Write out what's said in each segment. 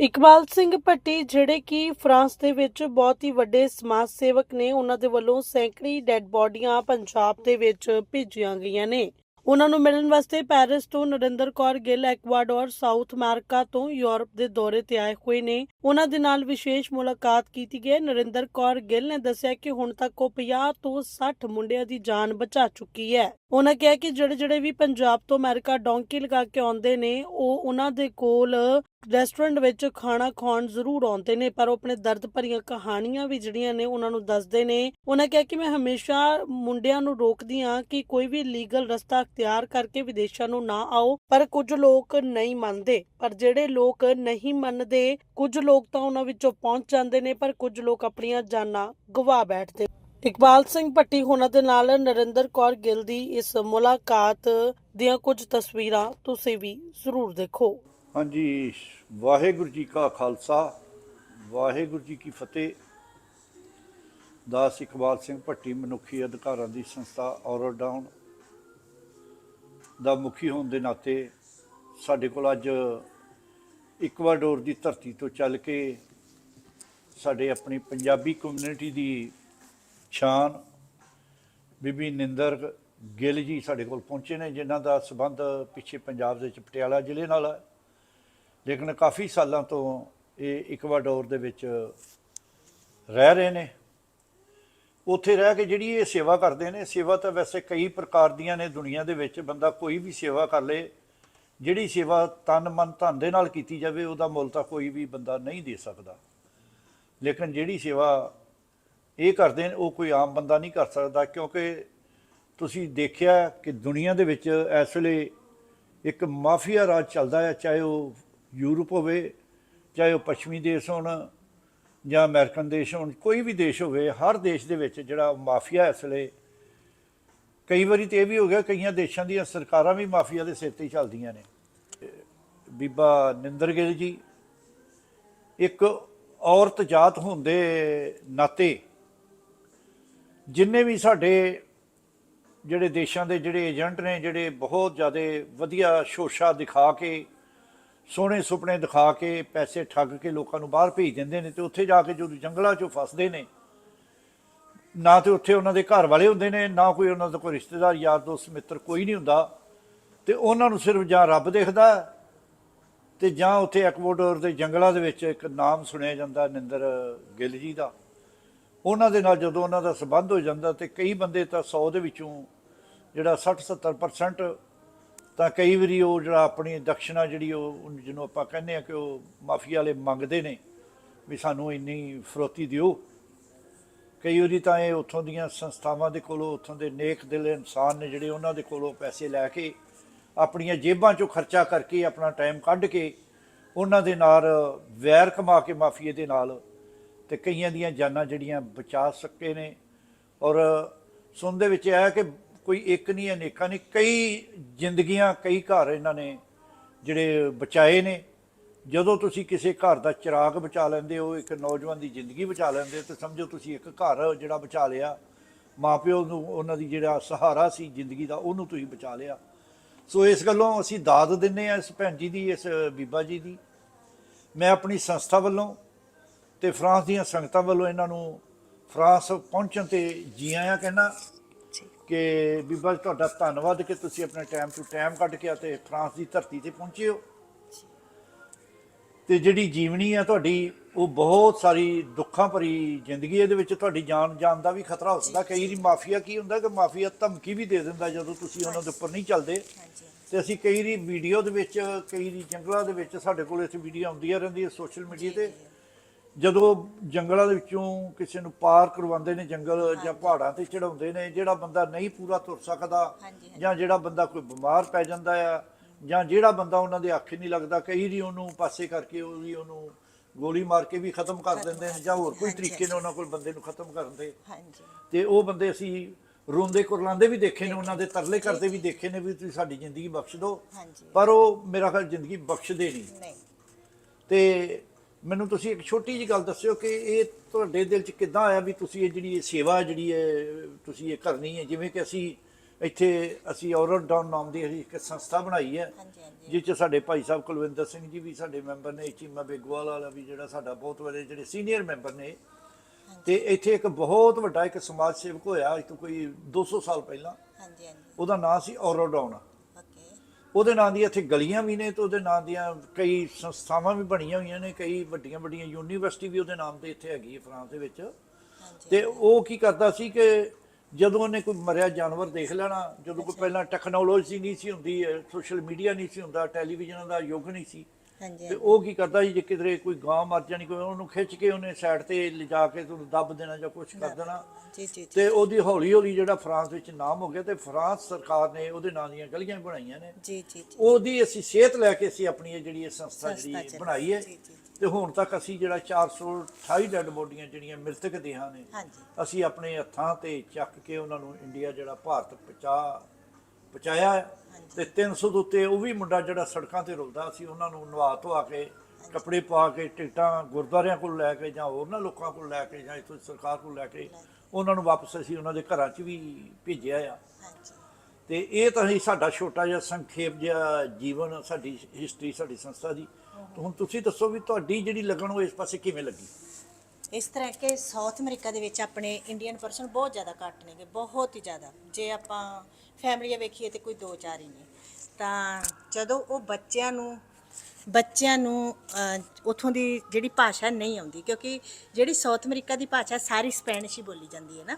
ਇਕਬਾਲ ਸਿੰਘ ਭੱਟੀ, ਜਿਹੜੇ ਕਿ ਫਰਾਂਸ ਦੇ ਵਿੱਚ ਬਹੁਤ ਹੀ ਵੱਡੇ ਸਮਾਜ ਸੇਵਕ ਨੇ, ਉਹਨਾਂ ਦੇ ਵੱਲੋਂ ਸੈਂਕੜੀ ਡੈੱਡ ਬੋਡੀਆਂ ਪੰਜਾਬ ਦੇ ਵਿੱਚ ਭੇਜੀਆਂ ਗਈਆਂ ਨੇ। ਉਹਨਾਂ ਨੂੰ ਮਿਲਣ ਵਾਸਤੇ ਪੈਰਿਸ ਤੋਂ Narinder Kaur Gill, Ecuador, South America ਤੋਂ ਯੂਰਪ ਦੇ ਦੌਰੇ ਤੇ ਆਏ ਹੋਏ ਨੇ। ਉਹਨਾਂ ਦੇ ਨਾਲ ਵਿਸ਼ੇਸ਼ ਮੁਲਾਕਾਤ ਕੀਤੀ ਗਈ। ਨਰਿੰਦਰ ਕੌਰ ਗਿੱਲ ਨੇ ਦੱਸਿਆ ਕਿ ਹੁਣ ਤੱਕ ਉਹ 50 ਤੋਂ 60 ਮੁੰਡਿਆਂ ਦੀ ਜਾਨ ਬਚਾ ਚੁੱਕੀ ਹੈ। ਉਹਨਾਂ ਕਿਹਾ ਕਿ ਜਿਹੜੇ ਜਿਹੜੇ ਵੀ ਪੰਜਾਬ ਤੋਂ ਅਮਰੀਕਾ ਡੌਂਕੀ ਲਗਾ ਕੇ ਆਉਂਦੇ ਨੇ, ਉਹ ਉਹਨਾਂ ਦੇ ਕੋਲ ਰੈਸਟੋਰੈਂਟ ਵਿੱਚ ਖਾਣਾ ਖਾਣ ਜ਼ਰੂਰ ਆਉਂਦੇ ਨੇ, ਪਰ ਉਹ ਆਪਣੇ ਦਰਦ ਭਰੀਆਂ ਕਹਾਣੀਆਂ ਵੀ ਜਿਹੜੀਆਂ ਨੇ ਉਹਨਾਂ ਨੂੰ ਦੱਸਦੇ ਨੇ। ਉਹਨਾਂ ਕਿਹਾ ਕਿ ਮੈਂ ਹਮੇਸ਼ਾ ਮੁੰਡਿਆਂ ਨੂੰ ਰੋਕਦੀ ਹਾਂ ਕਿ ਕੋਈ ਵੀ ਲੀਗਲ ਰਸਤਾ ਅਖਤਿਆਰ ਕਰਕੇ ਵਿਦੇਸ਼ਾਂ ਨੂੰ ਨਾ ਆਓ, ਪਰ ਕੁਝ ਲੋਕ ਨਹੀਂ ਮੰਨਦੇ। ਪਰ ਜਿਹੜੇ ਲੋਕ ਨਹੀਂ ਮੰਨਦੇ, ਕੁਝ ਲੋਕ ਤਾਂ ਉਹਨਾਂ ਵਿੱਚੋਂ ਪਹੁੰਚ ਜਾਂਦੇ ਨੇ, ਪਰ ਕੁਝ ਲੋਕ ਆਪਣੀਆਂ ਜਾਨਾਂ ਗਵਾ ਬੈਠਦੇ। ਇਕਬਾਲ ਸਿੰਘ ਭੱਟੀ ਹੋਣਾ ਦੇ ਨਾਲ ਨਰਿੰਦਰ ਕੌਰ ਗਿੱਲ ਦੀ ਇਸ ਮੁਲਾਕਾਤ ਦੀਆਂ ਕੁਝ ਤਸਵੀਰਾਂ ਤੁਸੀਂ ਵੀ ਜ਼ਰੂਰ ਦੇਖੋ। ਹਾਂਜੀ, ਵਾਹਿਗੁਰੂ ਜੀ ਕਾ ਖਾਲਸਾ, ਵਾਹਿਗੁਰੂ ਜੀ ਕੀ ਫਤਿਹ। ਦਾਸ ਇਕਬਾਲ ਸਿੰਘ ਭੱਟੀ ਮਨੁੱਖੀ ਅਧਿਕਾਰਾਂ ਦੀ ਸੰਸਥਾ ਔਰ ਡਾਊਨ ਦਾ ਮੁਖੀ ਹੋਣ ਦੇ ਨਾਤੇ ਸਾਡੇ ਕੋਲ ਅੱਜ ਇਕਵਾਡੋਰ ਦੀ ਧਰਤੀ ਤੋਂ ਚੱਲ ਕੇ ਸਾਡੇ ਆਪਣੀ ਪੰਜਾਬੀ ਕਮਿਊਨਿਟੀ ਦੀ ਸ਼ਾਨ, ਬੀਬੀ ਨਿੰਦਰ ਗਿੱਲ ਜੀ ਸਾਡੇ ਕੋਲ ਪਹੁੰਚੇ ਨੇ, ਜਿਨ੍ਹਾਂ ਦਾ ਸਬੰਧ ਪਿੱਛੇ ਪੰਜਾਬ ਦੇ ਵਿੱਚ ਪਟਿਆਲਾ ਜ਼ਿਲ੍ਹੇ ਨਾਲ ਹੈ ਲੇਕਿਨ ਕਾਫੀ ਸਾਲਾਂ ਤੋਂ ਇਹ ਇਕਵਾਡੋਰ ਦੇ ਵਿੱਚ ਰਹਿ ਰਹੇ ਨੇ। ਉੱਥੇ ਰਹਿ ਕੇ ਜਿਹੜੀ ਇਹ ਸੇਵਾ ਕਰਦੇ ਨੇ, ਸੇਵਾ ਤਾਂ ਵੈਸੇ ਕਈ ਪ੍ਰਕਾਰ ਦੀਆਂ ਨੇ ਦੁਨੀਆ ਦੇ ਵਿੱਚ, ਬੰਦਾ ਕੋਈ ਵੀ ਸੇਵਾ ਕਰ ਲੇ, ਜਿਹੜੀ ਸੇਵਾ ਤਨ ਮਨ ਧਨ ਦੇ ਨਾਲ ਕੀਤੀ ਜਾਵੇ, ਉਹਦਾ ਮੁੱਲ ਤਾਂ ਕੋਈ ਵੀ ਬੰਦਾ ਨਹੀਂ ਦੇ ਸਕਦਾ। ਲੇਕਿਨ ਜਿਹੜੀ ਸੇਵਾ ਇਹ ਕਰਦੇ ਨੇ, ਉਹ ਕੋਈ ਆਮ ਬੰਦਾ ਨਹੀਂ ਕਰ ਸਕਦਾ, ਕਿਉਂਕਿ ਤੁਸੀਂ ਦੇਖਿਆ ਕਿ ਦੁਨੀਆ ਦੇ ਵਿੱਚ ਇਸ ਵੇਲੇ ਇੱਕ ਮਾਫੀਆ ਰਾਜ ਚੱਲਦਾ ਹੈ, ਚਾਹੇ ਉਹ ਯੂਰਪ ਹੋਵੇ, ਚਾਹੇ ਉਹ ਪੱਛਮੀ ਦੇਸ਼ ਹੋਣ ਜਾਂ ਅਮਰੀਕਨ ਦੇਸ਼ ਹੋਣ, ਕੋਈ ਵੀ ਦੇਸ਼ ਹੋਵੇ, ਹਰ ਦੇਸ਼ ਦੇ ਵਿੱਚ ਜਿਹੜਾ ਮਾਫੀਆ ਇਸ ਵੇਲੇ, ਕਈ ਵਾਰੀ ਤੇ ਇਹ ਵੀ ਹੋ ਗਿਆ, ਕਈਆਂ ਦੇਸ਼ਾਂ ਦੀਆਂ ਸਰਕਾਰਾਂ ਵੀ ਮਾਫੀਆ ਦੇ ਸਿਰ ਤੇ ਚੱਲਦੀਆਂ ਨੇ। ਬੀਬਾ ਨਿੰਦਰ ਗਿੱਲ ਜੀ, ਇੱਕ ਔਰਤ ਜਾਤ ਹੋਣ ਦੇ ਨਾਤੇ, ਜਿੰਨੇ ਵੀ ਸਾਡੇ ਜਿਹੜੇ ਦੇਸ਼ਾਂ ਦੇ ਜਿਹੜੇ ਏਜੰਟ ਨੇ, ਜਿਹੜੇ ਬਹੁਤ ਜ਼ਿਆਦਾ ਵਧੀਆ ਸ਼ੋਸ਼ਾ ਦਿਖਾ ਕੇ ਸੋਹਣੇ ਸੁਪਨੇ ਦਿਖਾ ਕੇ ਪੈਸੇ ਠੱਗ ਕੇ ਲੋਕਾਂ ਨੂੰ ਬਾਹਰ ਭੇਜ ਦਿੰਦੇ ਨੇ ਤੇ ਉੱਥੇ ਜਾ ਕੇ ਜਦੋਂ ਜੰਗਲਾਂ 'ਚੋਂ ਫਸਦੇ ਨੇ, ਨਾ ਤੇ ਉੱਥੇ ਉਹਨਾਂ ਦੇ ਘਰ ਵਾਲੇ ਹੁੰਦੇ ਨੇ, ਨਾ ਕੋਈ ਉਹਨਾਂ ਦਾ ਕੋਈ ਰਿਸ਼ਤੇਦਾਰ, ਯਾਰ ਦੋਸਤ, ਮਿੱਤਰ ਕੋਈ ਨਹੀਂ ਹੁੰਦਾ। ਤੇ ਉਹਨਾਂ ਨੂੰ ਸਿਰਫ ਜਾਂ ਰੱਬ ਦੇਖਦਾ ਹੈ ਤੇ ਜਾਂ ਉੱਥੇ ਐਕਵਾਡੋਰ ਦੇ ਜੰਗਲਾਂ ਦੇ ਵਿੱਚ ਇੱਕ ਨਾਮ ਸੁਣਿਆ ਜਾਂਦਾ, ਨਿੰਦਰ ਗਿੱਲ ਜੀ ਦਾ। ਉਹਨਾਂ ਦੇ ਨਾਲ ਜਦੋਂ ਉਹਨਾਂ ਦਾ ਸਬੰਧ ਹੋ ਜਾਂਦਾ ਤੇ ਕਈ ਬੰਦੇ ਤਾਂ 100 ਦੇ ਵਿੱਚੋਂ ਜਿਹੜਾ 60 70% ਤਾਂ ਕਈ ਵਾਰੀ ਉਹ ਜਿਹੜਾ ਆਪਣੀ ਦਕਸ਼ਨਾ ਜਿਹੜੀ ਉਹ ਜਿਹਨੂੰ ਆਪਾਂ ਕਹਿੰਦੇ ਆ ਕਿ ਉਹ ਮਾਫੀਆ ਵਾਲੇ ਮੰਗਦੇ ਨੇ, ਵੀ ਸਾਨੂੰ ਇੰਨੀ ਫਰੋਤੀ ਦਿਓ। ਕਈ ਵਾਰੀ ਤਾਂ ਇਹ ਉੱਥੋਂ ਦੀਆਂ ਸੰਸਥਾਵਾਂ ਦੇ ਕੋਲੋਂ, ਉੱਥੋਂ ਦੇ ਨੇਕ ਦਿਲ ਇਨਸਾਨ ਨੇ ਜਿਹੜੇ ਉਹਨਾਂ ਦੇ ਕੋਲੋਂ ਪੈਸੇ ਲੈ ਕੇ ਆਪਣੀਆਂ ਜੇਬਾਂ ਚੋਂ ਖਰਚਾ ਕਰਕੇ ਆਪਣਾ ਟਾਈਮ ਕੱਢ ਕੇ ਉਹਨਾਂ ਦੇ ਨਾਲ ਵੈਰ ਕਮਾ ਕੇ ਮਾਫੀਏ ਦੇ ਨਾਲ ਤੇ ਕਈਆਂ ਦੀਆਂ ਜਾਨਾਂ ਜਿਹੜੀਆਂ ਬਚਾ ਸਕੇ ਨੇ। ਔਰ ਸੁਣ ਦੇ ਵਿੱਚ ਆਇਆ ਕਿ ਕੋਈ ਇੱਕ ਨਹੀਂ, ਅਨੇਕਾਂ ਨਹੀਂ। ਕਈ ਜ਼ਿੰਦਗੀਆਂ, ਕਈ ਘਰ ਇਹਨਾਂ ਨੇ ਜਿਹੜੇ ਬਚਾਏ ਨੇ। ਜਦੋਂ ਤੁਸੀਂ ਕਿਸੇ ਘਰ ਦਾ ਚਿਰਾਗ ਬਚਾ ਲੈਂਦੇ ਹੋ, ਇੱਕ ਨੌਜਵਾਨ ਦੀ ਜ਼ਿੰਦਗੀ ਬਚਾ ਲੈਂਦੇ ਹੋ, ਤੇ ਸਮਝੋ ਤੁਸੀਂ ਇੱਕ ਘਰ ਜਿਹੜਾ ਬਚਾ ਲਿਆ, ਮਾਪਿਓ ਨੂੰ ਉਹਨਾਂ ਦੀ ਜਿਹੜਾ ਸਹਾਰਾ ਸੀ ਜ਼ਿੰਦਗੀ ਦਾ, ਉਹਨੂੰ ਤੁਸੀਂ ਬਚਾ ਲਿਆ। ਸੋ ਇਸ ਗੱਲੋਂ ਅਸੀਂ ਦਾਦ ਦਿੰਨੇ ਆ ਇਸ ਭੈਣ ਜੀ ਦੀ, ਇਸ ਬੀਬਾ ਜੀ ਦੀ। ਮੈਂ ਆਪਣੀ ਸੰਸਥਾ ਵੱਲੋਂ ਤੇ ਫਰਾਂਸ ਦੀਆਂ ਸੰਗਤਾਂ ਵੱਲੋਂ ਇਹਨਾਂ ਨੂੰ ਫਰਾਂਸ ਪਹੁੰਚਣ ਤੇ ਜੀ ਆਇਆਂ ਕਹਿਣਾ ਕਿ ਬੀਬਾ ਜੀ, ਤੁਹਾਡਾ ਧੰਨਵਾਦ ਕਿ ਤੁਸੀਂ ਆਪਣੇ ਟਾਈਮ ਟੂ ਟਾਈਮ ਕੱਢ ਕੇ ਅਤੇ ਫਰਾਂਸ ਦੀ ਧਰਤੀ ਤੇ ਪਹੁੰਚੇ ਹੋ। ਤੇ ਜਿਹੜੀ ਜੀਵਨੀ ਆ ਤੁਹਾਡੀ, ਉਹ ਬਹੁਤ ਸਾਰੀ ਦੁੱਖਾਂ ਭਰੀ ਜ਼ਿੰਦਗੀ ਇਹਦੇ ਵਿੱਚ ਤੁਹਾਡੀ ਜਾਨ ਜਾਨ ਦਾ ਵੀ ਖਤਰਾ ਹੋ ਸਕਦਾ। ਕਈ ਵਾਰੀ ਮਾਫੀਆ ਕੀ ਹੁੰਦਾ ਕਿ ਮਾਫੀਆ ਧਮਕੀ ਵੀ ਦੇ ਦਿੰਦਾ ਜਦੋਂ ਤੁਸੀਂ ਉਹਨਾਂ ਦੇ ਉੱਪਰ ਨਹੀਂ ਚੱਲਦੇ। ਤੇ ਅਸੀਂ ਕਈ ਵਾਰੀ ਵੀਡੀਓ ਦੇ ਵਿੱਚ, ਕਈ ਵਾਰੀ ਜੰਗਲਾਂ ਦੇ ਵਿੱਚ ਸਾਡੇ ਕੋਲ ਇਸ ਵੀਡੀਓ ਆਉਂਦੀਆਂ ਰਹਿੰਦੀ ਹੈ ਸੋਸ਼ਲ ਮੀਡੀਆ ਤੇ। ਜਦੋਂ ਜੰਗਲਾਂ ਦੇ ਵਿੱਚੋਂ ਕਿਸੇ ਨੂੰ ਪਾਰ ਕਰਵਾਉਂਦੇ ਨੇ ਜੰਗਲ ਜਾਂ ਪਹਾੜਾਂ ਤੇ ਚੜਾਉਂਦੇ ਨੇ ਜਿਹੜਾ ਬੰਦਾ ਨਹੀਂ ਪੂਰਾ ਤੁਰ ਸਕਦਾ ਜਾਂ ਜਿਹੜਾ ਬੰਦਾ ਕੋਈ ਬਿਮਾਰ ਪੈ ਜਾਂਦਾ ਆ ਜਾਂ ਜਿਹੜਾ ਬੰਦਾ ਉਹਨਾਂ ਦੇ ਅੱਖ ਨਹੀਂ ਲੱਗਦਾ ਕਈ ਵਾਰੀ ਉਹਨੂੰ ਪਾਸੇ ਕਰਕੇ ਉਹ ਵੀ ਉਹਨੂੰ ਗੋਲੀ ਮਾਰ ਕੇ ਵੀ ਖਤਮ ਕਰ ਦਿੰਦੇ ਨੇ ਜਾਂ ਹੋਰ ਕੋਈ ਤਰੀਕੇ ਨਾਲ ਉਹਨਾਂ ਕੋਲ ਬੰਦੇ ਨੂੰ ਖਤਮ ਕਰਨ ਦੇ। ਹਾਂਜੀ। ਤੇ ਉਹ ਬੰਦੇ ਅਸੀਂ ਰੋਂਦੇ ਕੁਰਲਾਉਂਦੇ ਵੀ ਦੇਖੇ ਨੇ ਉਹਨਾਂ ਦੇ ਤਰਲੇ ਕਰਦੇ ਵੀ ਦੇਖੇ ਨੇ ਵੀ ਤੁਸੀਂ ਸਾਡੀ ਜ਼ਿੰਦਗੀ ਬਖਸ਼ ਦਿਓ। ਪਰ ਉਹ ਮੇਰਾ ਖਿਆਲ ਜ਼ਿੰਦਗੀ ਬਖਸ਼ਦੇ ਨਹੀਂ। ਨਹੀਂ। ਤੇ ਮੈਨੂੰ ਤੁਸੀਂ ਇੱਕ ਛੋਟੀ ਜੀ ਗੱਲ ਦੱਸਿਓ ਕਿ ਇਹ ਤੁਹਾਡੇ ਦਿਲ 'ਚ ਕਿੱਦਾਂ ਆਇਆ ਵੀ ਤੁਸੀਂ ਇਹ ਜਿਹੜੀ ਇਹ ਸੇਵਾ ਜਿਹੜੀ ਹੈ ਤੁਸੀਂ ਇਹ ਕਰਨੀ ਹੈ? ਜਿਵੇਂ ਕਿ ਅਸੀਂ ਇੱਥੇ ਅਸੀਂ ਔਰਡਾਊਨ ਨਾਮ ਦੀ ਇੱਕ ਸੰਸਥਾ ਬਣਾਈ ਹੈ ਜਿਸ ਚ ਸਾਡੇ ਭਾਈ ਸਾਹਿਬ ਕੁਲਵਿੰਦਰ ਸਿੰਘ ਜੀ ਵੀ ਸਾਡੇ ਮੈਂਬਰ ਨੇ ਚੀਮਾ ਬੇਗਵਾਲ ਵਾਲਾ ਵੀ ਜਿਹੜਾ ਸਾਡਾ ਬਹੁਤ ਵੱਡੇ ਜਿਹੜੇ ਸੀਨੀਅਰ ਮੈਂਬਰ ਨੇ। ਤੇ ਇੱਥੇ ਇੱਕ ਬਹੁਤ ਵੱਡਾ ਇੱਕ ਸਮਾਜ ਸੇਵਕ ਹੋਇਆ ਤੋਂ ਕੋਈ 200 ਸਾਲ ਪਹਿਲਾਂ। ਹਾਂਜੀ ਹਾਂਜੀ। ਉਹਦਾ ਨਾਂ ਸੀ ਔਰਡਾਊਨ ਓਕੇ ਉਹਦੇ ਨਾਂ ਦੀਆਂ ਇੱਥੇ ਗਲੀਆਂ ਵੀ ਨੇ ਤੇ ਉਹਦੇ ਨਾਂ ਦੀਆਂ ਕਈ ਸੰਸਥਾਵਾਂ ਵੀ ਬਣੀਆਂ ਹੋਈਆਂ ਨੇ ਕਈ ਵੱਡੀਆਂ ਵੱਡੀਆਂ ਯੂਨੀਵਰਸਿਟੀ ਵੀ ਉਹਦੇ ਨਾਮ ਤੇ ਇੱਥੇ ਹੈਗੀ ਹੈ ਫਰਾਂਸ ਦੇ ਵਿੱਚ। ਤੇ ਉਹ ਕੀ ਕਰਦਾ ਸੀ ਕਿ ਜਦੋਂ ਉਹਨੇ ਕੋਈ ਮਰਿਆ ਜਾਨਵਰ ਦੇਖ ਲੈਣਾ ਜਦੋਂ ਕੋਈ ਪਹਿਲਾਂ ਟੈਕਨੋਲੋਜੀ ਨਹੀਂ ਸੀ ਹੁੰਦੀ ਸੋਸ਼ਲ ਮੀਡੀਆ ਨਹੀਂ ਸੀ ਹੁੰਦਾ ਟੈਲੀਵਿਜ਼ਨ ਦਾ ਯੁੱਗ ਨਹੀਂ ਸੀ ਹਾਂਜੀ ਤੇ ਉਹ ਕੀ ਕਰਦਾ ਸੀ ਜੇ ਕਿਧਰੇ ਕੋਈ ਗਾਂ ਮਰ ਜਾਣੀ ਕੋਈ ਉਹਨੂੰ ਖਿੱਚ ਕੇ ਉਹਨੇ ਸਾਈਡ ਤੇ ਲਿਜਾ ਕੇ ਤੁਹਾਨੂੰ ਦੱਬ ਦੇਣਾ ਜਾਂ ਕੁਝ ਕਰ ਦੇਣਾ। ਜੀ ਜੀ ਜੀ। ਤੇ ਉਹਦੀ ਹੌਲੀ ਹੌਲੀ ਜਿਹੜਾ ਫਰਾਂਸ ਵਿੱਚ ਨਾਮ ਹੋ ਗਿਆ ਤੇ ਫਰਾਂਸ ਸਰਕਾਰ ਨੇ ਉਹਦੇ ਨਾਂ ਦੀਆਂ ਗਲੀਆਂ ਬਣਾਈਆਂ ਨੇ। ਜੀ ਜੀ ਉਹਦੀ ਅਸੀਂ ਸਿਹਤ ਲੈ ਕੇ ਅਸੀਂ ਆਪਣੀ ਇਹ ਜਿਹੜੀ ਇਹ ਸੰਸਥਾ ਜਿਹੜੀ। ਬਣਾਈ ਹੈ। ਤੇ ਹੁਣ ਤੱਕ ਅਸੀਂ ਜਿਹੜਾ 428 ਡੈੱਡ ਬੋਡੀਆਂ ਜਿਹੜੀਆਂ ਮ੍ਰਿਤਕ ਦੇਹਾਂ ਨੇ ਅਸੀਂ ਆਪਣੇ ਹੱਥਾਂ ਤੇ ਚੱਕ ਕੇ ਉਹਨਾਂ ਨੂੰ ਇੰਡੀਆ ਜਿਹੜਾ ਭਾਰਤ ਪਹੁੰਚਾ ਪਹੁੰਚਾਇਆ ਹੈ ਤੇ 300 ਦੇ ਉੱਤੇ ਉਹ ਵੀ ਮੁੰਡਾ ਜਿਹੜਾ ਸੜਕਾਂ ਤੇ ਰੁਲਦਾ ਸੀ ਉਹਨਾਂ ਨੂੰ ਨਵਾ ਧਵਾ ਕੇ ਕੱਪੜੇ ਪਾ ਕੇ ਟਿਕਟਾਂ ਗੁਰਦੁਆਰਿਆਂ ਕੋਲ ਲੈ ਕੇ ਜਾਂ ਹੋਰਨਾਂ ਲੋਕਾਂ ਕੋਲ ਲੈ ਕੇ ਜਾਂ ਇੱਥੋਂ ਸਰਕਾਰ ਕੋਲ ਲੈ ਕੇ ਉਹਨਾਂ ਨੂੰ ਵਾਪਸ ਅਸੀਂ ਉਹਨਾਂ ਦੇ ਘਰਾਂ 'ਚ ਵੀ ਭੇਜਿਆ ਆ। ਤੇ ਇਹ ਤਾਂ ਹੀ ਸਾਡਾ ਛੋਟਾ ਜਿਹਾ ਸੰਖੇਪ ਜਿਹਾ ਜੀਵਨ ਸਾਡੀ ਹਿਸਟਰੀ ਸਾਡੀ ਸੰਸਥਾ ਦੀ। ਤੇ ਹੁਣ ਤੁਸੀਂ ਦੱਸੋ ਵੀ ਤੁਹਾਡੀ ਜਿਹੜੀ ਲੱਗਣ ਉਹ ਇਸ ਪਾਸੇ ਕਿਵੇਂ ਲੱਗੀ? ਇਸ ਤਰ੍ਹਾਂ ਕਿ ਸਾਊਥ ਅਮਰੀਕਾ ਦੇ ਵਿੱਚ ਆਪਣੇ ਇੰਡੀਅਨ ਪਰਸਨ ਬਹੁਤ ਜ਼ਿਆਦਾ ਘੱਟ ਨੇਗੇ ਬਹੁਤ ਹੀ ਜ਼ਿਆਦਾ। ਜੇ ਆਪਾਂ ਫੈਮਲੀਆਂ ਵੇਖੀਏ ਤੇ ਕੋਈ ਦੋ ਚਾਰ ਹੀ ਨੇ। ਤਾਂ ਜਦੋਂ ਉਹ ਬੱਚਿਆਂ ਨੂੰ ਬੱਚਿਆਂ ਨੂੰ ਉੱਥੋਂ ਦੀ ਜਿਹੜੀ ਭਾਸ਼ਾ ਨਹੀਂ ਆਉਂਦੀ ਕਿਉਂਕਿ ਜਿਹੜੀ ਸਾਊਥ ਅਮਰੀਕਾ ਦੀ ਭਾਸ਼ਾ ਸਾਰੀ ਸਪੈਨਿਸ਼ ਹੀ ਬੋਲੀ ਜਾਂਦੀ ਹੈ ਨਾ।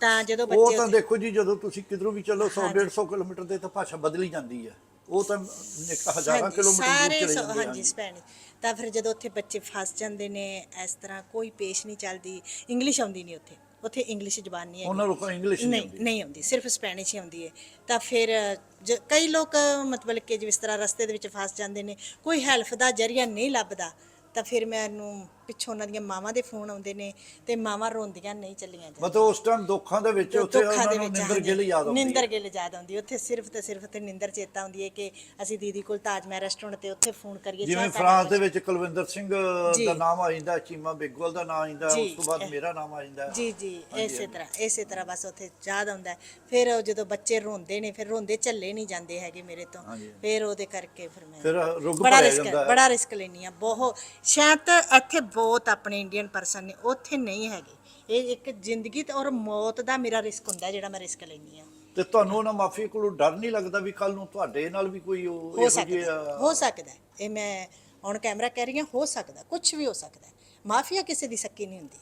ਤਾਂ ਜਦੋਂ ਉਹ ਬੱਚੇ ਤਾਂ ਉੱਥੇ- ਦੇਖੋ ਜੀ ਜਦੋਂ ਤੁਸੀਂ ਕਿਧਰੋਂ ਵੀ ਚੱਲੋ 100 ਹਾਂਜੀ। 150 ਕਿਲੋਮੀਟਰ ਤੇ ਤਾਂ ਭਾਸ਼ਾ ਬਦਲੀ ਜਾਂਦੀ ਹੈ। ਉਹ ਤਾਂ ਹਜ਼ਾਰਾਂ ਹਾਂਜੀ, ਕਿਲੋਮੀਟਰ ਦੂਰ ਚਲੇ ਜਾਂਦੇ ਹਾਂਜੀ ਹਨ ਸਪੈਨਿਸ਼ ਤਾਂ ਫਿਰ ਜਦੋਂ ਉੱਥੇ ਬੱਚੇ ਫਸ ਜਾਂਦੇ ਨੇ ਇਸ ਤਰ੍ਹਾਂ ਕੋਈ ਪੇਸ਼ ਨਹੀਂ ਚੱਲਦੀ ਇੰਗਲਿਸ਼ ਆਉਂਦੀ ਨਹੀਂ ਉੱਥੇ। ਉੱਥੇ ਇੰਗਲਿਸ਼ ਜ਼ਬਾਨ ਨਹੀਂ ਹੈਗੀ। ਉਹਨਾਂ ਲੋਕਾਂ ਇੰਗਲਿਸ਼ ਨਹੀਂ ਆਉਂਦੀ। ਨਹੀਂ ਆਉਂਦੀ ਸਿਰਫ ਸਪੈਨਿਸ਼ ਹੀ ਆਉਂਦੀ ਹੈ। ਤਾਂ ਫਿਰ ਕਈ ਲੋਕ ਮਤਲਬ ਕਿ ਜਿਸ ਤਰ੍ਹਾਂ ਰਸਤੇ ਦੇ ਵਿੱਚ ਫਸ ਜਾਂਦੇ ਨੇ ਕੋਈ ਹੈਲਪ ਦਾ ਜਰੀਆ ਨਹੀਂ ਲੱਭਦਾ। ਤਾਂ ਫਿਰ ਮੈਨੂੰ ਪਿੱਛੋਂ ਉਹਨਾਂ ਦੀਆਂ ਮਾਵਾਂ ਦੇ ਫੋਨ ਆਉਂਦੇ ਨੇ ਤੇ ਮਾਵਾਂ ਰੋਂਦੀਆਂ ਨਹੀਂ ਚੱਲੀਆਂ ਜਾਂਦੀਆਂ ਮਤਲਬ ਉਸ ਟਾਈਮ ਦੁੱਖਾਂ ਦੇ ਵਿੱਚ ਉੱਥੇ ਉਹਨਾਂ ਨੂੰ ਨਿੰਦਰ ਗਿੱਲ ਯਾਦ ਆਉਂਦੀ ਨਿੰਦਰ ਗਿੱਲ ਯਾਦ ਆਉਂਦੀ। ਉੱਥੇ ਸਿਰਫ ਤੇ ਸਿਰਫ ਤੇ ਨਿੰਦਰ ਚੇਤਾ ਆਉਂਦੀ ਹੈ ਕਿ ਅਸੀਂ ਦੀਦੀ ਕੋਲ ਤਾਜ ਮਹਿਲ ਰੈਸਟੋਰੈਂਟ ਤੇ ਉੱਥੇ ਫੋਨ ਕਰੀਏ ਜਿਵੇਂ ਫਰਾਂਸ ਦੇ ਵਿੱਚ ਕੁਲਵਿੰਦਰ ਸਿੰਘ। ਦਾ ਨਾਮ ਆ ਜਾਂਦਾ ਚੀਮਾ ਬੇਗਵਾਲ ਦਾ ਨਾਮ ਆ ਜਾਂਦਾ। ਉਸ ਤੋਂ ਬਾਅਦ ਮੇਰਾ ਨਾਮ ਆ ਜਾਂਦਾ ਜੀ ਜੀ ਇਸੇ। ਤਰ੍ਹਾਂ ਇਸੇ ਤਰ੍ਹਾਂ ਬਸ ਉੱਥੇ ਯਾਦ ਆਉਂਦਾ। ਫਿਰ ਜਦੋਂ ਬੱਚੇ ਰੋਂਦੇ ਨੇ ਫਿਰ ਰੋਂਦੇ ਝੱਲੇ ਨਹੀਂ ਜਾਂਦੇ ਹੈਗੇ ਮੇਰੇ ਤੋਂ। ਫਿਰ ਉਹਦੇ ਕਰਕੇ ਫਿਰ ਮੈਂ ਫਿਰ ਰੁੱਗ ਬੜਾ ਰਿਸਕ। ਬੜਾ ਰਿਸਕ ਲੈਣੀ ਆ ਬਹੁਤ ਸ਼ਾਇਦ ਇੱਥੇ ਬਹੁਤ ਆਪਣੇ ਇੰਡੀਅਨ ਪਰਸਨ ਨੇ ਉੱਥੇ ਨਹੀਂ ਹੈਗੇ। ਇਹ ਇੱਕ ਜ਼ਿੰਦਗੀ ਤੇ ਔਰ ਮੌਤ ਦਾ ਮੇਰਾ ਰਿਸਕ ਹੁੰਦਾ ਜਿਹੜਾ ਮੈਂ ਰਿਸਕ ਲੈਣੀ ਆ ਤੇ ਤੁਹਾਨੂੰ ਉਹਨਾਂ ਮਾਫੀ ਕੋਲੋਂ ਡਰ ਨਹੀਂ ਲੱਗਦਾ ਵੀ ਕੱਲ ਨੂੰ ਤੁਹਾਡੇ ਨਾਲ ਵੀ ਕੋਈ ਉਹ ਹੋ ਇਹੋ ਸਕਦਾ ਹੋ ਸਕਦਾ। ਇਹ ਮੈਂ ਔਨ ਕੈਮਰਾ ਕਹਿ ਰਹੀ ਹਾਂ ਹੋ ਸਕਦਾ ਕੁਝ ਵੀ ਹੋ ਸਕਦਾ। ਮਾਫੀਆ ਕਿਸੇ ਦੀ ਸੱਕੀ ਨਹੀਂ ਹੁੰਦੀ।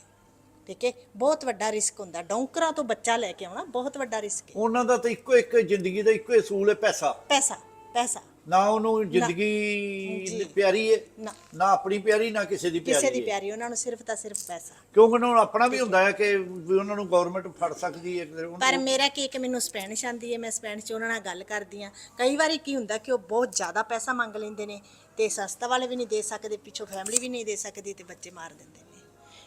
ਠੀਕ ਹੈ? ਬਹੁਤ ਵੱਡਾ ਰਿਸਕ ਹੁੰਦਾ। ਡੌਂਕਰਾਂ ਤੋਂ ਬੱਚਾ ਲੈ ਕੇ ਆਉਣਾ ਬਹੁਤ ਵੱਡਾ ਰਿਸਕ ਹੈ। ਉਹਨਾਂ ਦਾ ਤਾਂ ਇੱਕੋ ਇੱਕ ਜ਼ਿੰਦਗੀ ਦਾ ਇੱਕੋ ਹੀ ਅਸੂਲ ਹੈ ਪੈਸਾ। ਪੈਸਾ ਪੈਸਾ। ਨਾ ਉਹਨੂੰ। ਜ਼ਿੰਦਗੀ ਪਿਆਰੀ ਹੈ ਨਾ। ਨਾ ਆਪਣੀ ਪਿਆਰੀ ਨਾ ਕਿਸੇ ਦੀ ਪਿਆਰੀ ਕਿਸੇ ਦੀ ਹੈ। ਪਿਆਰੀ ਉਹਨਾਂ ਨੂੰ ਸਿਰਫ ਤਾਂ ਸਿਰਫ ਪੈਸਾ। ਕਿਉਂਕਿ ਉਹਨਾਂ ਨੂੰ ਆਪਣਾ ਵੀ ਹੁੰਦਾ ਹੈ ਕਿ ਵੀ ਉਹਨਾਂ ਨੂੰ ਗਵਰਨਮੈਂਟ ਫੜ ਸਕਦੀ ਹੈ ਪਰ ਮੇਰਾ ਕੀ ਕਿ ਮੈਨੂੰ ਸਪੈਨਿਸ਼ ਆਂਦੀ ਹੈ ਮੈਂ ਸਪੈਨਿਸ਼ ਚ ਉਹਨਾਂ ਨਾਲ ਗੱਲ ਕਰਦੀ ਆ ਕਈ ਵਾਰੀ ਕੀ ਹੁੰਦਾ ਕਿ ਉਹ ਬਹੁਤ ਜ਼ਿਆਦਾ ਪੈਸਾ ਮੰਗ ਲੈਂਦੇ ਨੇ ਤੇ ਸਸਤਾ ਵਾਲੇ ਵੀ ਨਹੀਂ ਦੇ ਸਕਦੇ ਪਿੱਛੋਂ ਫੈਮਿਲੀ ਵੀ ਨਹੀਂ ਦੇ ਸਕਦੀ ਤੇ ਬੱਚੇ ਮਾਰ ਦਿੰਦੇ ਨੇ।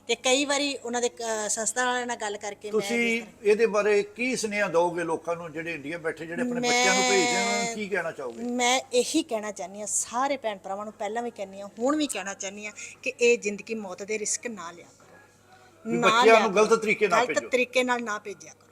ਤੇ ਕਈ ਵਾਰੀ ਉਹਨਾਂ ਦੇ ਸੰਸਥਾ ਵਾਲਿਆਂ ਨਾਲ ਗੱਲ ਕਰਕੇ ਮੈਂ ਤੁਸੀਂ ਇਹਦੇ ਬਾਰੇ ਕੀ ਸੁਨੇਹਾ ਦਿਓਗੇ ਲੋਕਾਂ ਨੂੰ ਜਿਹੜੇ ਇੰਡੀਆ ਬੈਠੇ ਜਿਹੜੇ ਆਪਣੇ ਬੱਚਿਆਂ ਨੂੰ ਭੇਜਦੇ ਉਹਨਾਂ ਨੂੰ ਕੀ ਕਹਿਣਾ ਚਾਹੋਗੇ ਮੈਂ ਇਹੀ ਕਹਿਣਾ ਚਾਹੁੰਦੀ ਆ ਸਾਰੇ ਭੈਣ ਭਰਾਵਾਂ ਨੂੰ ਪਹਿਲਾਂ ਵੀ ਕਹਿੰਦੀ ਆ ਹੁਣ ਵੀ ਕਹਿਣਾ ਚਾਹੁੰਦੀ ਆ ਕਿ ਇਹ ਜ਼ਿੰਦਗੀ ਮੌਤ ਦੇ ਰਿਸਕ ਨਾ ਲਿਆ ਕਰੋ ਵੀ ਨਾ ਬੱਚਿਆਂ ਲਿਆ ਨੂੰ ਕਰੋ। ਗਲਤ ਤਰੀਕੇ ਨਾਲ ਗਲਤ ਭੇਜੋ। ਤਰੀਕੇ ਨਾਲ ਨਾ ਭੇਜਿਆ ਕਰੋ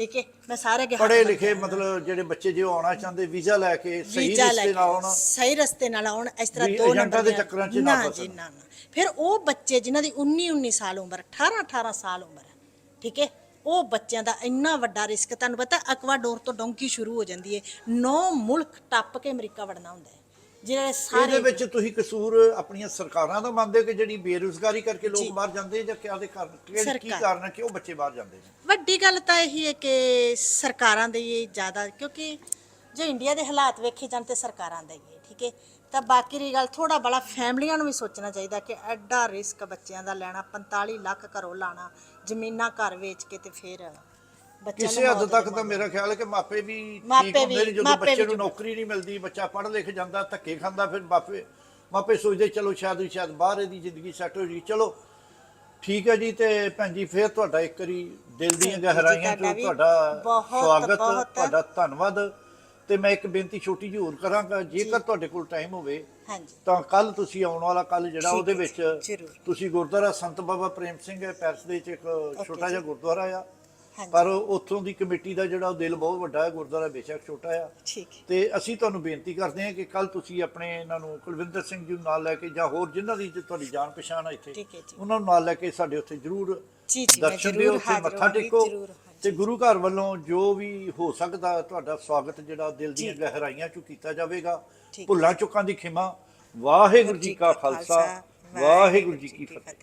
ਠੀਕ ਹੈ? ਮੈਂ ਸਾਰੇ ਅੱਗੇ ਪੜ੍ਹੇ ਲਿਖੇ ਮਤਲਬ ਜਿਹੜੇ ਬੱਚੇ ਜੋ ਆਉਣਾ ਚਾਹੁੰਦੇ ਵੀਜ਼ਾ ਲੈ ਕੇ ਸਹੀ ਵੀਜ਼ਾ ਲੈ ਰਸਤੇ ਨਾਲ ਕੇ ਆਉਣਾ। ਸਹੀ ਰਸਤੇ ਨਾਲ ਆਉਣ ਇਸ ਤਰ੍ਹਾਂ ਵੀ ਦੋ ਏਜੰਟਾਂ ਨੰਬਰ ਦੇ ਚੱਕਰਾਂ 'ਚ ਨਾ ਨਾ ਫਸਣ। ਜੀ ਨਾ ਨਾ। ਫਿਰ ਉਹ ਬੱਚੇ ਜਿਨ੍ਹਾਂ ਦੀ 19 19 ਸਾਲ ਉਮਰ 18 18 ਸਾਲ ਉਮਰ ਹੈ ਠੀਕ ਹੈ? ਉਹ ਬੱਚਿਆਂ ਦਾ ਇੰਨਾ ਵੱਡਾ ਰਿਸਕ ਤੁਹਾਨੂੰ ਪਤਾ ਐਕਵਾਡੋਰ ਤੋਂ ਡੋਂਕੀ ਸ਼ੁਰੂ ਹੋ ਜਾਂਦੀ ਹੈ। ਨੌ ਮੁਲਕ ਟੱਪ ਕੇ ਅਮਰੀਕਾ ਵੜਨਾ ਹੁੰਦਾ ਹੈ। ਜਿਹੜੇ ਇਹਦੇ ਸਾਰੇ ਵਿੱਚ ਤੁਸੀਂ ਕਸੂਰ ਆਪਣੀਆਂ ਸਰਕਾਰਾਂ ਦਾ ਮੰਨਦੇ ਹੋ ਕਿ ਜਿਹੜੀ ਬੇਰੁਜ਼ਗਾਰੀ ਕਰਕੇ ਲੋਕ। ਬਾਹਰ ਜਾਂਦੇ ਜਾਂ ਕਿਆ ਦੇ ਕਾਰਨ ਕਿਹੜੀ- ਕੀ ਸਰਕਾਰ। ਕਾਰਨ ਹੈ ਕਿ ਉਹ ਬੱਚੇ ਬਾਹਰ ਜਾਂਦੇ ਨੇ ਵੱਡੀ ਗੱਲ ਤਾਂ ਇਹੀ ਹੈ ਕਿ ਸਰਕਾਰਾਂ ਦੇ ਹੀ ਜ਼ਿਆਦਾ ਕਿਉਂਕਿ ਜੇ ਇੰਡੀਆ ਦੇ ਹਾਲਾਤ ਵੇਖੇ ਜਾਣ ਤੇ ਸਰਕਾਰਾਂ ਦਾ ਹੀ ਹੈ ਠੀਕ ਹੈ ਤਾਂ ਬਾਕੀ ਦੀ ਗੱਲ ਥੋੜਾ ਬੜਾ ਫੈਮਲੀਆਂ ਨੂੰ ਵੀ ਸੋਚਣਾ ਚਾਹੀਦਾ ਕਿ ਐਡਾ ਰਿਸਕ ਬੱਚਿਆਂ ਦਾ ਲੈਣਾ 45 ਲੱਖ ਘਰੋਂ ਲਾਣਾ ਜ਼ਮੀਨਾਂ ਘਰ ਵੇਚ ਕੇ ਤੇ ਫਿਰ ਕਿਸੇ ਹੱਦ ਤੱਕ ਤਾਂ ਮੇਰਾ ਖਿਆਲ ਹੈ ਕਿ ਮਾਪੇ ਵੀ ਮਾਪੇ ਠੀਕ ਹੁੰਦੇ ਨੇ ਵੀ- ਜਦੋਂ ਮਾਪੇ ਬੱਚੇ ਵੀ ਨੂੰ ਨੌਕਰੀ ਨਹੀਂ ਮਿਲਦੀ ਬੱਚਾ ਪੜ੍ਹ ਲਿਖ ਜਾਂਦਾ ਧੱਕੇ ਖਾਂਦਾ ਫਿਰ ਮਾਪੇ ਮਾਪੇ ਸੋਚਦੇ ਚਲੋ ਸ਼ਾਇਦ ਸ਼ਾਇਦ ਬਾਹਰ ਇਹਦੀ ਜ਼ਿੰਦਗੀ ਸੈੱਟ ਹੋ ਜੀ ਚਲੋ ਠੀਕ ਹੈ ਜੀ ਤੇ ਭੈਣ ਜੀ ਫਿਰ ਤੁਹਾਡਾ ਇੱਕ ਵਾਰੀ ਦਿਲ ਦੀਆਂ ਜੀ, ਗਹਿਰਾਈਆਂ ਤੁਹਾਡਾ ਤੋਂ ਵੀ ਤੁਹਾਡਾ ਬਹੁਤ- ਸਵਾਗਤ ਬਹੁਤ। ਤੁਹਾਡਾ ਧੰਨਵਾਦ। ਤੇ ਮੈਂ ਇੱਕ ਬੇਨਤੀ ਛੋਟੀ ਜਿਹੀ ਹੋਰ ਕਰਾਂਗਾ ਜੇਕਰ ਤੁਹਾਡੇ ਕੋਲ ਟਾਈਮ ਹੋਵੇ ਹਾਂਜੀ। ਤਾਂ ਕੱਲ ਤੁਸੀਂ ਆਉਣ ਵਾਲਾ ਕੱਲ ਜਿਹੜਾ ਠੀਕ ਉਹਦੇ ਹੈ ਵਿੱਚ ਜ਼ਰੂਰ। ਤੁਸੀਂ ਗੁਰਦੁਆਰਾ ਸੰਤ ਬਾਬਾ ਪ੍ਰੇਮ ਸਿੰਘ ਹੈ ਪੈਰਸ ਦੇ ਵਿੱਚ ਇੱਕ ਛੋਟਾ ਜਿਹਾ ਗੁਰਦੁਆਰਾ ਆ। ਪਰ ਉੱਥੋਂ ਦੀ ਕਮੇਟੀ ਦਾ ਜਿਹੜਾ ਦਿਲ ਬਹੁਤ ਵੱਡਾ ਹੈ ਗੁਰਦੁਆਰਾ ਬੇਸ਼ੱਕ ਛੋਟਾ ਆ ਠੀਕ ਹੈ ਤੇ ਅਸੀਂ ਤੁਹਾਨੂੰ ਬੇਨਤੀ ਕਰਦੇ ਹਾਂ ਕਿ ਕੱਲ ਤੁਸੀਂ ਆਪਣੇ ਇਹਨਾਂ ਨੂੰ ਕੁਲਵਿੰਦਰ ਸਿੰਘ ਜੀ ਨੂੰ ਨਾਲ ਲੈ ਕੇ ਜਾਂ ਹੋਰ ਜਿਨ੍ਹਾਂ ਦੀ ਤੁਹਾਡੀ ਜਾਣ ਪਛਾਣ ਇੱਥੇ ਹੈ ਜੀ। ਉਹਨਾਂ ਨੂੰ ਨਾਲ ਲੈ ਕੇ ਸਾਡੇ ਉੱਥੇ ਜ਼ਰੂਰ ਦਰਸ਼ਨ ਦਿਓ ਉੱਥੇ ਮੱਥਾ ਟੇਕੋ। ਤੇ ਗੁਰੂ ਘਰ ਵੱਲੋਂ ਜੋ ਵੀ ਹੋ ਸਕਦਾ ਤੁਹਾਡਾ ਸਵਾਗਤ ਜਿਹੜਾ ਦਿਲ ਦੀਆਂ ਜੀ। ਗਹਿਰਾਈਆਂ ਚੋਂ ਕੀਤਾ ਜਾਵੇਗਾ। ਭੁੱਲਾਂ ਚੁੱਕਾਂ ਦੀ ਖਿਮਾ ਵਾਹਿਗੁਰੂ ਜੀ ਕਾ ਖਾਲਸਾ ਵਾਹਿਗੁਰੂ ਜੀ ਕੀ ਫਤਿਹ